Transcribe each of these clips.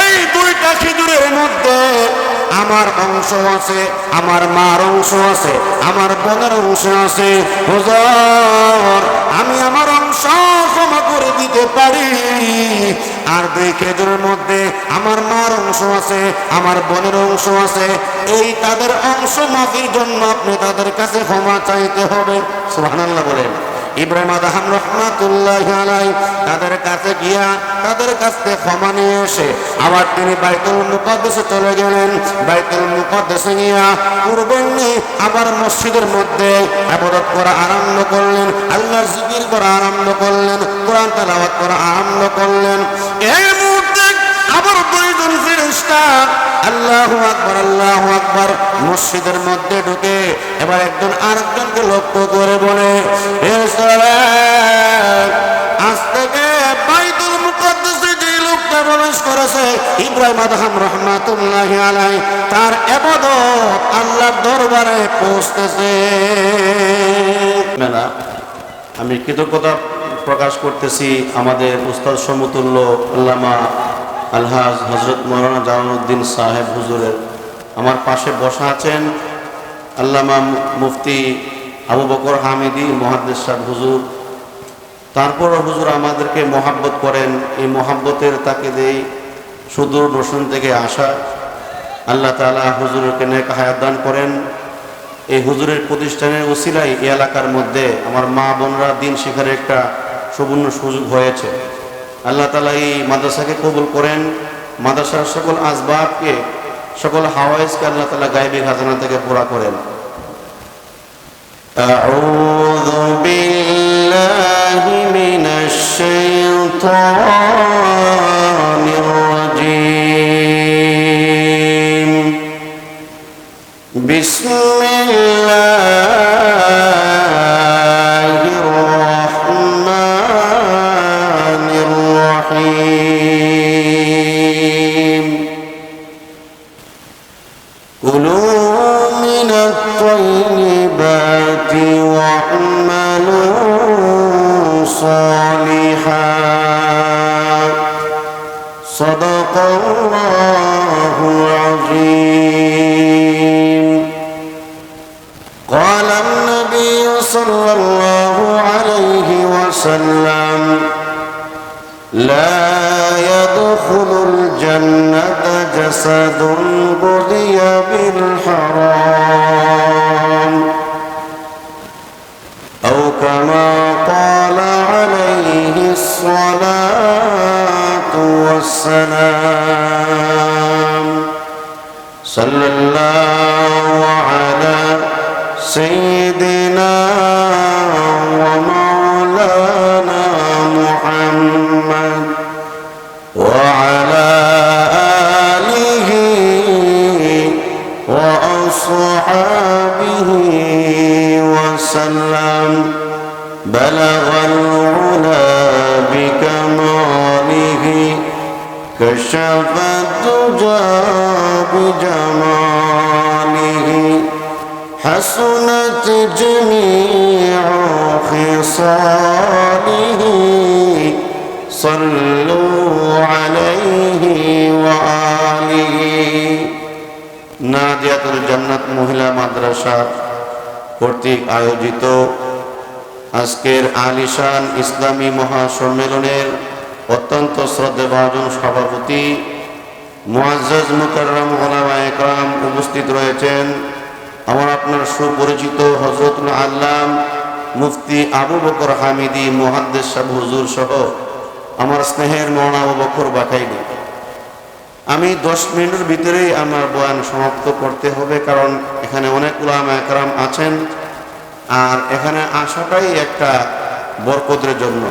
এই দুইটা খেজুরের মধ্যে আমার অংশ আছে, আমার মার অংশ আছে, আমার বোনের অংশ আছে। আমি আমার অংশ ক্ষমা করে দিতে পারি। আর দুই খেজুরের মধ্যে আমার মার অংশ আছে, আমার বোনের অংশ আছে। এই তাদের অংশ মাফির জন্য আপনি তাদের কাছে ক্ষমা চাইতে হবে। সুবহানাল্লাহ বলেন। ইব্রাহিম আদহাম রহমাতুল্লাহ আলাই তাদের কাছে গিয়া তাদের কাছ থেকে ক্ষমা নিয়ে এসে আবার তিনি বাইতুল মুকদ্দেশে চলে গেলেন। বাইতুল মুকদ্দেশে গিয়া পূর্বন্যে আবার মসজিদের মধ্যে আবাদত করা আরম্ভ করলেন, আল্লাহর জিকির করা আরম্ভ করলেন, কোরআন তেলাওয়াত করা আরম্ভ করলেন। এই মুহূর্তে আবার দুইজন ফেরেশতা আল্লাহু আকবার আল্লাহু আকবার। মসজিদের মধ্যে ঢুকে এবার একজন আরেকজনকে লক্ষ্য করে বলে আজ থেকে বাইতুল মুকদ্দাসে যে লোকটা প্রবেশ করেছে, ইব্রাহিম আদহাম রহমাতুল্লাহ আলাই তার এবাদত আল্লাহর দরবারে পৌঁছতেছে মেলা, আমি কৃতজ্ঞতা প্রকাশ করতেছি আমাদের উস্তাদ সমতুল্য আল্লামা আলহাজ হজরত মৌলানা জালালউদ্দিন সাহেব হুজুরের। আমার পাশে বসা আছেন আল্লামা মুফতি আবু বকর হামিদি মহাদ্দেশ সাহেব হুজুর। তারপরও হুজুর আমাদেরকে মহাব্বত করেন। এই মহাব্বতের তাকে দেই সুদূর রোশন থেকে আসা। আল্লাহ তাআলা হুজুরকে নেক হায়াত দান করেন। এই হুজুরের প্রতিষ্ঠানের ওসিলাই এই এলাকার মধ্যে আমার মা বোনরা দিন শেখার একটা সুবর্ণ সুযোগ হয়েছে। আল্লাহ তালা এই মাদ্রাসাকে কবুল করেন মাদ্রাসার সকল আসবাবকে সকল হাওয়াইজকে আল্লাহ তালা গায়েবী খাজানা থেকে পুরা করেন أعوذ بالله من الشيطان الجنة جسد بغي بالحرام. أو كما قال عليه الصلاة والسلام. صلى الله على سيدنا ومولانا حسنت جميع خصاله صلوا عليه وآله নাদিয়াতুল জান্নাত মহিলা মাদ্রাসা কর্তৃক আয়োজিত আজকের আলিশান ইসলামী মহাসম্মেলনের অত্যন্ত শ্রদ্ধেভাজন সভাপতি মুআজ্জাজ মুকাররম ওলামা একরাম উপস্থিত রয়েছেন আমার আপনার সুপরিচিত হজরতুল আল্লাম মুফতি আবু বকর হামিদি, মুহাদ্দেস সাহেব, হুজুর সহ আমার স্নেহের মৌনা আবু বকর বাকাইনি আমি দশ মিনিটের ভিতরেই আমার বয়ান সমাপ্ত করতে হবে, কারণ এখানে অনেক উলামা একরাম আছেন আর এখানে আসাটাই একটা বরকতের জন্য।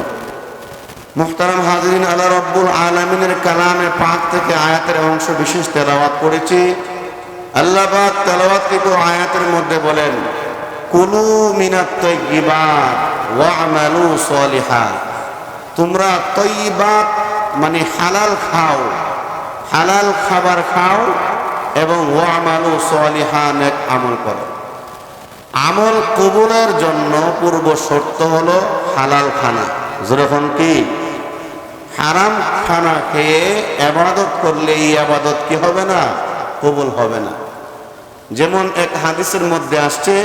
মুখতারাম হাজরিন, আল্লাহ রব্বুল আলমিনের কালামে পাক থেকে আয়াতের অংশ বিশেষ তেলাওয়াত করেছি। আল্লাহ পাক কিন্তু আয়াতের মধ্যে বলেন, কুলু মিনাত তৈবাত ওয়া আমালু সলিহা। তোমরা তৈবাত মানে হালাল খাও, হালাল খাবার খাও এবং ওয়ামালু সলিহান এক আমল করো। আমল কবুলের জন্য পূর্ব শর্ত হলো হালাল খানা। যেরকম কি? হারাম খানা খেয়ে আবাদত করলে এই আবাদত কি হবে না? কবুল হবে না। যেমন এক হাদিসের মধ্যে আসছে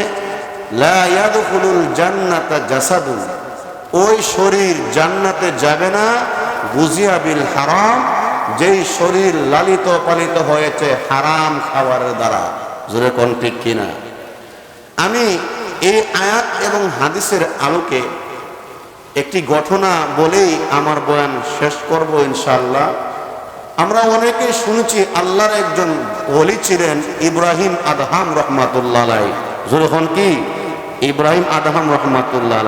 জান্নাতা জাসাদুন ওই শরীর জান্নাতে যাবে না, বুঝিয়া হারাম, যেই শরীর লালিত পালিত হয়েছে হারাম খাবারের দ্বারা। জোরে কোন ঠিক কিনা? আমি এই আয়াত এবং হাদিসের আলোকে একটি ঘটনা বলেই আমার বয়ান শেষ করব ইনশাআল্লাহ। আমরা অনেকেই শুনেছি আল্লাহর একজন ওলি ছিলেন ইব্রাহিম আদহাম রহমাতুল্লাহ যখন কি? ইব্রাহিম আদহাম রহমাতুল্লাহ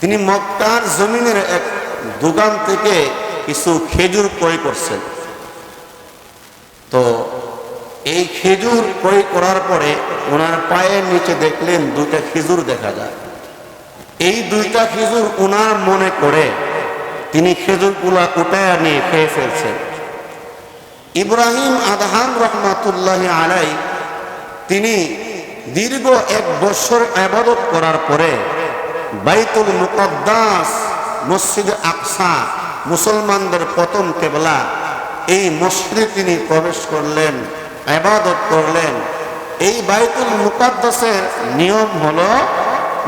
তিনি মক্কার জমিনের এক দোকান থেকে কিছু খেজুর ক্রয় করছেন। তো এই খেজুর ক্রয় করার পরে ওনার পায়ের নিচে দেখলেন দুইটা খেজুর দেখা যায়। এই দুইটা খেজুর ওনার মনে করে তিনি খেজুরগুলা উঠায় নিয়ে খেয়ে ফেলছেন। ইব্রাহিম আদহাম রহমাতুল্লাহ আলাই তিনি দীর্ঘ এক বছর আবাদত করার পরে বাইতুল মুকদ্দাস, মসজিদ আকসা, মুসলমানদের প্রথম কেবলা, এই মসজিদে তিনি প্রবেশ করলেন, আবাদত করলেন। এই বাইতুল মুকদ্দাসের নিয়ম হলো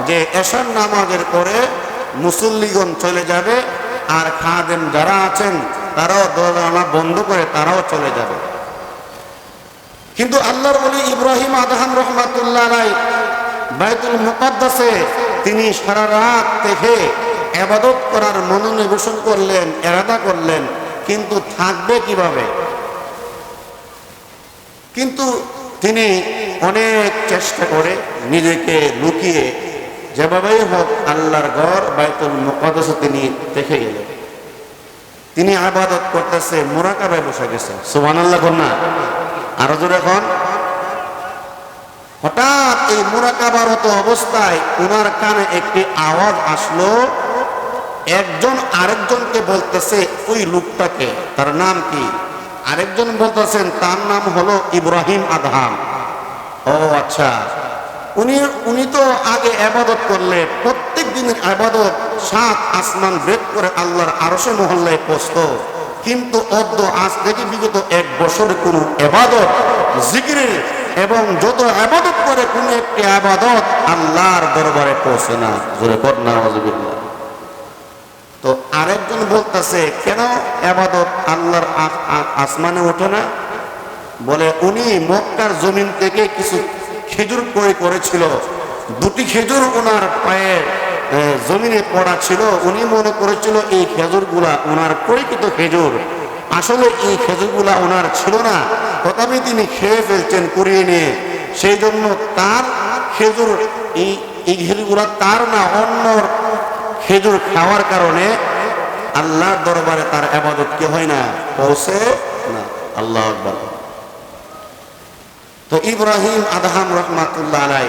যে এশার নামাজের পরে মুসল্লিগণ চলে যাবে আর খাদেম যারা আছেন, তারাও দোলানা বন্ধ করে তারাও চলে যাবে। কিন্তু আল্লাহর বলি ইব্রাহিম আদহাম রহমাতুল্লাহ রাই বাইতুল মুকদ্দাসে তিনি সারা রাত থেকে আবাদত করার মনোনিবেশন করলেন, এরাদা করলেন, কিন্তু থাকবে কীভাবে? কিন্তু তিনি অনেক চেষ্টা করে নিজেকে লুকিয়ে যেভাবেই হোক আল্লাহর ঘর বাইতুল মুকদ্দাসে তিনি দেখে গেলেন। তিনি আবাদত করতেছে, মোরাকাবায় বসে গেছে। সুবান আল্লাহ কন্যা আরও জোরে এখন হঠাৎ এই মোরাকাবারত অবস্থায় ওনার কানে একটি আওয়াজ আসলো। একজন আরেকজনকে বলতেছে, ওই লোকটাকে। তার নাম কি? আরেকজন বলতেছেন, তার নাম হলো ইব্রাহিম আদহাম। ও আচ্ছা। উনি উনি তো আগে আবাদত করলে প্রত্যেক দিনের আবাদত, সাত আসমান বেদ করে আল্লাহর আরশে মহল্লায় পৌঁছত কিন্তু অদ্য আজ থেকে বিগত এক বছরে কোনো আবাদত জিকিরের এবং যত আবাদত করে কোনো একটি আবাদত আল্লাহর দরবারে পৌঁছে না। জোরে তো আরেকজন বলতেছে, কেন আবাদত আল্লাহর আসমানে ওঠে না? বলে, উনি মক্কার জমিন থেকে কিছু খেজুর ক্রয় করেছিল? দুটি খেজুর ওনার পায়ে জমিনে পড়া ছিল। উনি মনে করেছিল, এই খেজুরগুলা ওনার ক্রয়কৃত খেজুর। আসলে এই খেজুরগুলা ওনার ছিল না। তথাপি তিনি খেয়ে ফেলছেন কুড়িয়ে নিয়ে। সেই জন্য তার খেজুর, এই এই খেজুরগুলা তার না, অন্য খেজুর খাওয়ার কারণে আল্লাহর দরবারে তার আবাদত কি হয় না? পৌঁছে না। আল্লাহ আকবার। তো ইব্রাহিম আদহাম রহমাতুল্লাহ আলাই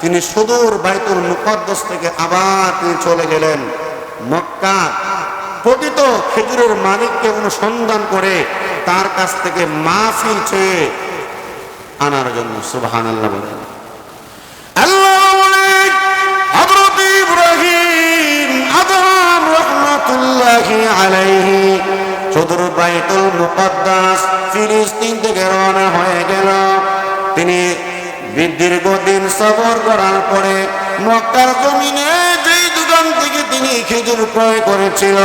তিনি সুদূর বাইতুল মুকদ্দস থেকে আবার তিনি চলে গেলেন মক্কা। পতিত খেজুরের মালিককে অনুসন্ধান করে তার কাছ থেকে মাফি চেয়ে আনার জন্য সুবহান আল্লাহ আলাইহি, সুদূর বাইতুল মুকদ্দাস ফিলিস্তিন থেকে রওনা হয়ে দীর্ঘদিন সফর করার পরে মক্কার জমিনে যেই দোকান থেকে তিনি খেজুর ক্রয় করেছিল,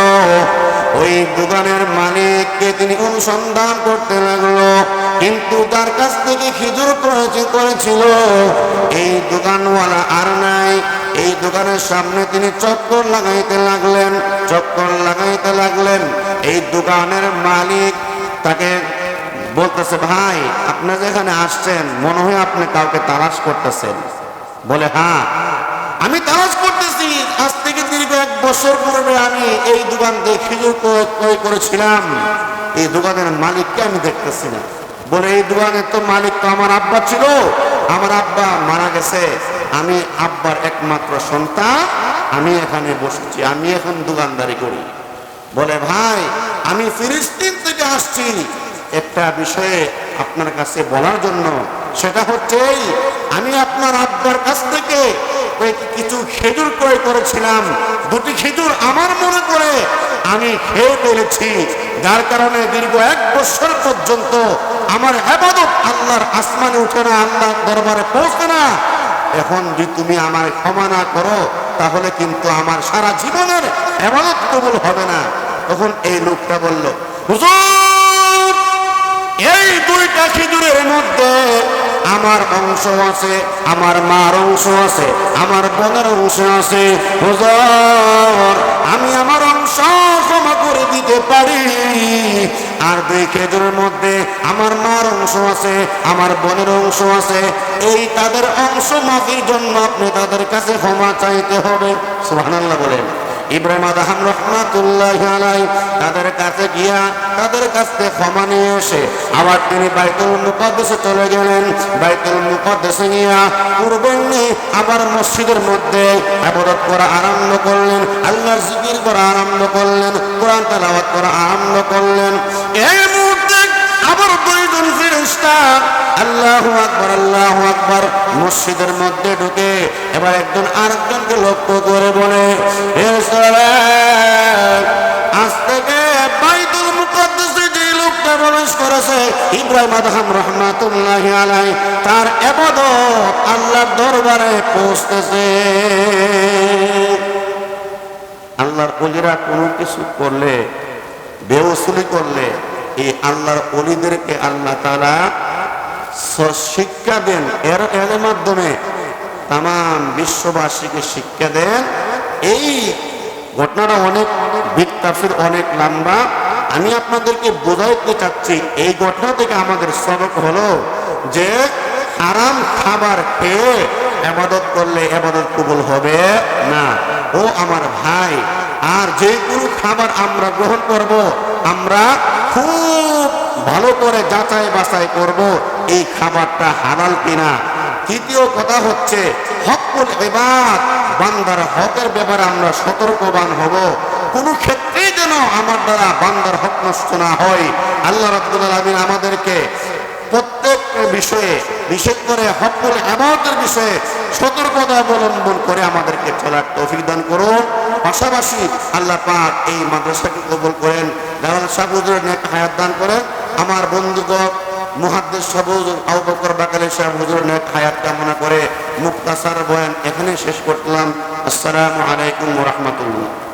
ওই দোকানের মালিককে তিনি অনুসন্ধান করতে লাগল। কিন্তু তার কাছ থেকে খেজুর ক্রয় করেছিল, এই দোকানওয়ালা আর নাই। এই দোকানের সামনে তিনি চক্কর লাগাইতে লাগলেন, চক্কর লাগাইতে লাগলেন। এই দোকানের মালিক তাকে বলতেছে, ভাই, আপনি যেখানে আসছেন, মনে হয় আপনি কাউকে তালাশ করতেছেন। বলে হ্যাঁ আমি তালাশ করতেছি। আজ থেকে দীর্ঘ এক বছর পূর্বে আমি এই দোকান থেকে খেজুর করেছিলাম। এই দোকানের মালিককে আমি দেখতেছি না। বলে, এই দোকানের তো মালিক তো আমার আব্বা ছিল। আমার আব্বা মারা গেছে। আমি আব্বার একমাত্র সন্তান। আমি এখানে বসেছি। আমি এখন দোকানদারি করি। বলে, ভাই, আমি ফিলিস্তিন থেকে আসছি। একটা বিষয়ে আপনার কাছে বলার জন্য, সেটা হচ্ছে আমি আপনার আব্বার কাছ থেকে কিছু খেজুর ক্রয় করেছিলাম। দুটি খেজুর আমার মনে করে আমি খেয়ে ফেলেছি। যার কারণে দীর্ঘ এক বছর পর্যন্ত আমার আবাদত আল্লাহর আসমানে উঠে না, আল্লাহর দরবারে পৌঁছে না। এখন যদি তুমি আমার ক্ষমা না করো, তাহলে কিন্তু আমার সারা জীবনের আবাদত কবুল হবে না। তখন এই লোকটা বলল, হুজুর! এই দুইটা খেজুরের মধ্যে আমার অংশ আছে, আমার মার অংশ আছে, আমার বোনের অংশ আছে। আমি আমার অংশ ক্ষমা করে দিতে পারি। আর দুই খেজুরের মধ্যে আমার মার অংশ আছে, আমার বোনের অংশ আছে। এই তাদের অংশ মাফির জন্য আপনি তাদের কাছে ক্ষমা চাইতে হবে। সুবহানাল্লাহ বলেন। ইব্রাহিম আদহাম রহমাতুল্লাহ আলাই তাদের কাছে গিয়া তাদের কাছ থেকে ক্ষমা নিয়ে এসে আবার তিনি বাইতুল মুকদ্দেশে চলে গেলেন। বাইতুল মুকদ্দেশে গিয়া পূর্বণ্যে আবার মসজিদের মধ্যে আবাদত করা আরম্ভ করলেন, আল্লাহর জিকির করা আরম্ভ করলেন, কোরআন তেলাওয়াত করা আরম্ভ করলেন। দুইজন আল্লাহু আকবার আল্লাহু আকবার মসজিদের মধ্যে ঢুকে এবার একজন আরেকজনকে লক্ষ্য করে বলে আজ থেকে বাইতুল মুকদ্দাসে যে লোকটা প্রবেশ করেছে তার এবাদত আল্লাহর দরবারে পৌঁছতেছে আল্লাহর অলিরা কোনো কিছু করলে বেউসুলি করলে এই আল্লাহর অলিদেরকে আল্লাহ তারা শিক্ষা দেন। এর এর মাধ্যমে তাম বিশ্ববাসীকে শিক্ষা দেন। এই ঘটনাটা অনেক বিত্তাফির অনেক লম্বা। আমি আপনাদেরকে বোঝাইতে চাচ্ছি, এই ঘটনা থেকে আমাদের সবক হলো যে আরাম খাবার খেয়ে আবাদত করলে আবাদত কবুল হবে না। ও আমার ভাই, আর যে কোনো খাবার আমরা গ্রহণ করব, আমরা খুব ভালো করে যাচাই বাছাই করব এই খাবারটা হালাল কিনা। তৃতীয় কথা হচ্ছে হকুল এবার বান্দার হকের ব্যাপারে আমরা সতর্কবান হব। কোনো ক্ষেত্রে যেন আমার দ্বারা বান্দার হক নষ্ট না হয়। আল্লাহ রাবুল আলমিন আমাদেরকে প্রত্যেক বিষয়ে বিশেষ করে হকুল এবাদতের বিষয়ে সতর্কতা অবলম্বন করে আমাদেরকে চলার তৌফিক দান করুন। পাশাপাশি আল্লাহ পাক এই মাদ্রাসাকে কবুল করেন। সাহুজুরের নেক হায়াত দান করেন। আমার বন্ধুগণ মুহাদ্দিস সবুজ আবু বাকালে সাহেব হুজুর নেক হায়াত কামনা করে মুক্তাসার বয়ান এখানে শেষ করলাম। আসসালামু আলাইকুম রাহমাতুল্লাহ।